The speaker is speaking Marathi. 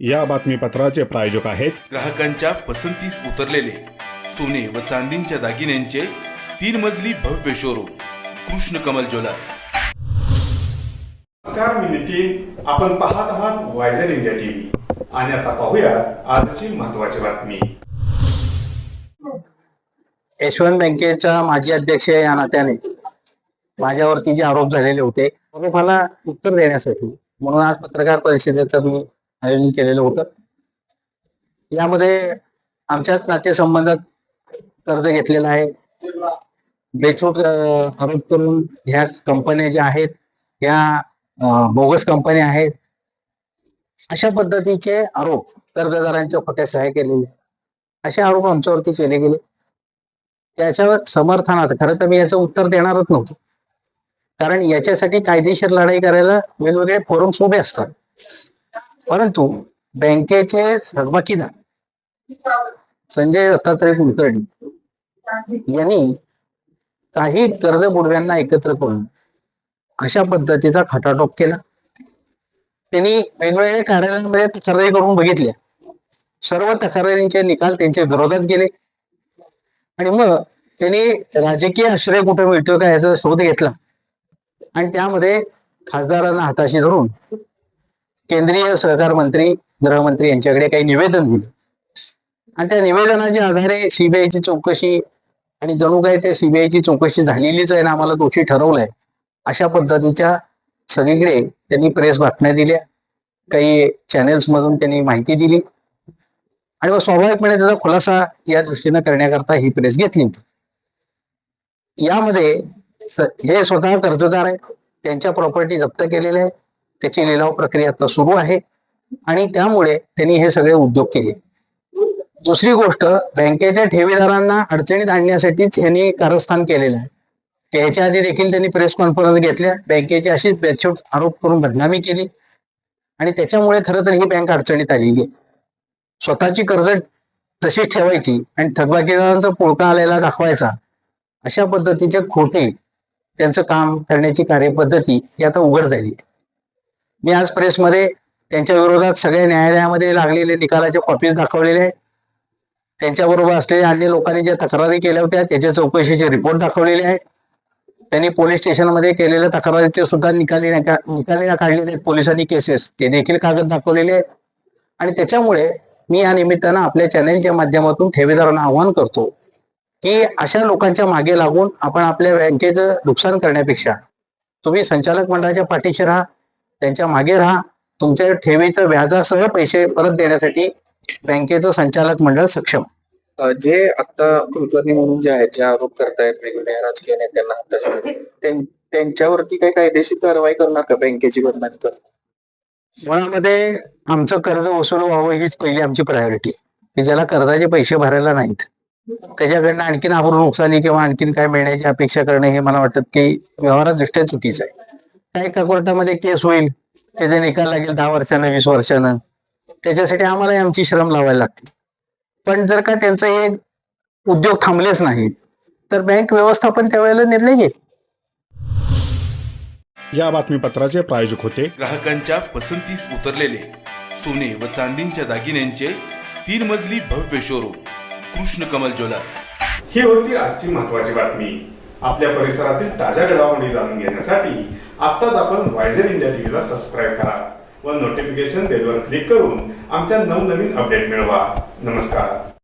या बातमीपत्राचे प्रायोजक आहेत ग्राहकांच्या पसंतीस उतरलेले सोने व चांदींच्या दागिन्यांचे तीन मजली भव्य शोरूम कृष्ण कमल ज्वेलर्स. नमस्कार मी नितीन. आपण पाहत आहात वायझर इंडिया टीव्ही आणि आता पाहूया आजची महत्वाची बातमी. यशवंत बँकेच्या माजी अध्यक्ष या नात्याने माझ्यावरती जे आरोप झालेले होते मला उत्तर देण्यासाठी म्हणून आज पत्रकार परिषदेचं मी आयोजन केलेलं होतं. यामध्ये आमच्याच नातेसंबंधात कर्ज घेतलेलं आहे. बेछूट अं, आरोप करून ह्या कंपन्या ज्या आहेत ह्या बोगस कंपन्या आहेत अशा पद्धतीचे आरोप कर्जदारांच्या खोट्या सहाय्य केलेले असे आरोप आमच्यावरती केले गेले. त्याच्या समर्थनात खरं तर मी याचं उत्तर देणारच नव्हतो. कारण याच्यासाठी कायदेशीर लढाई करायला वेगवेगळे फोरम्स उभे असतात. परंतु बँकेचे थकबाकीदार संजय दत्तात्रय कुलकर्णी यांनी काही कर्ज बुडव्यांना एकत्र करून अशा पद्धतीचा खटाटोप केला. त्यांनी वेगवेगळ्या कार्यालयांमध्ये तक्रारी करून बघितल्या. सर्व तक्रारींचे निकाल त्यांच्या विरोधात गेले. आणि मग त्यांनी राजकीय आश्रय कुठे मिळतोय का याचा शोध घेतला. आणि त्यामध्ये खासदारांना हाताशी धरून केंद्रीय सहकार मंत्री गृहमंत्री यांच्याकडे काही निवेदन दिलं. आणि त्या निवेदनाच्या आधारे सीबीआयची चौकशी आणि जणू काय त्या सीबीआयची चौकशी झालेलीच आहे ना आम्हाला दोषी ठरवलंय अशा पद्धतीच्या सगळीकडे त्यांनी प्रेस बातम्या दिल्या काही चॅनेल्स मधून त्यांनी माहिती दिली. आणि मग स्वाभाविकपणे त्याचा खुलासा या दृष्टीनं करण्याकरता ही प्रेस घेतली होती. यामध्ये हे स्वतः कर्जदार आहेत त्यांच्या प्रॉपर्टी जप्त केलेल्या आहेत. त्याची लिलाव प्रक्रिया आता सुरू आहे. आणि त्यामुळे त्यांनी हे सगळे उद्योग केले. दुसरी गोष्ट बँकेच्या ठेवीदारांना अडचणीत आणण्यासाठीच यांनी कारस्थान केलेलं आहे. त्याच्या आधी देखील त्यांनी प्रेस कॉन्फरन्स घेतल्या. बँकेची अशीच बेछूट आरोप करून बदनामी केली. आणि त्याच्यामुळे खरं तर ही बँक अडचणीत आलेली आहे. स्वतःची कर्ज तशीच ठेवायची आणि थकबाकीदारांचा पोळका आलेला दाखवायचा अशा पद्धतीचे खोटे त्यांचं काम करण्याची कार्यपद्धती ही आता उघड झाली आहे. मी आज प्रेसमध्ये त्यांच्या विरोधात सगळ्या न्यायालयामध्ये लागलेले निकालाचे कॉपीज दाखवलेले आहेत. त्यांच्याबरोबर असलेल्या अन्य लोकांनी ज्या तक्रारी केल्या होत्या त्याच्या चौकशीचे रिपोर्ट दाखवलेले आहेत. त्यांनी पोलीस स्टेशनमध्ये केलेल्या तक्रारीचे सुद्धा निकाली निकाली काढलेले आहेत. पोलिसांनी केसेस ते देखील कागद दाखवलेले आहेत. आणि त्याच्यामुळे मी या निमित्तानं आपल्या चॅनेलच्या माध्यमातून ठेवीदारांना आवाहन करतो की अशा लोकांच्या मागे लागून आपण आपल्या बँकेचं नुकसान करण्यापेक्षा तुम्ही संचालक मंडळाच्या पाठीशी राहा. त्यांच्या मागे राहा. तुमच्या ठेवीचं व्याजासह पैसे परत देण्यासाठी बँकेचं संचालक मंडळ सक्षम. जे आता कुलकर्णी म्हणून जे आहेत जे आरोप करतायत वेगवेगळ्या राजकीय नेत्यांना त्यांच्यावरती काही कायदेशीर कारवाई करणार का बँकेची बदनामी कर मुळामध्ये आमचं कर्ज वसूल व्हावं हीच पहिली आमची प्रायोरिटी की ज्याला कर्जाचे पैसे भरायला नाहीत. त्याच्याकडनं आणखीन आपण नुकसानी किंवा आणखीन काय मिळण्याची अपेक्षा करणे हे मला वाटतं की व्यवहारात दृष्ट्या चुकीचं आहे. काय एका कोर्टामध्ये केस होईल त्याचे निकाल लागेल दहा वर्षानं वीस वर्षानं त्याच्यासाठी आम्हाला आमची श्रम लावायला लागतील. पण जर का त्यांचं हे उद्योग थांबलेच नाहीत तर बँक व्यवस्थापन त्यावेळेला निर्णय घेईल. या बातमीपत्राचे प्रायोजक होते ग्राहकांच्या पसंतीस उतरलेले सोने व चांदींच्या दागिन्यांचे तीन मजली भव्य शोरूम कृष्ण कमल ज्वेलर्स. ही होती आजची महत्वाची बातमी. आपल्या परिसरातील ताज्या घडामोडी जाणून घेण्यासाठी आत्ताच आपण वायझर इंडिया टीव्हीला सबस्क्राईब करा व नोटिफिकेशन बेलवर क्लिक करून आमच्या नवनवीन अपडेट मिळवा. नमस्कार.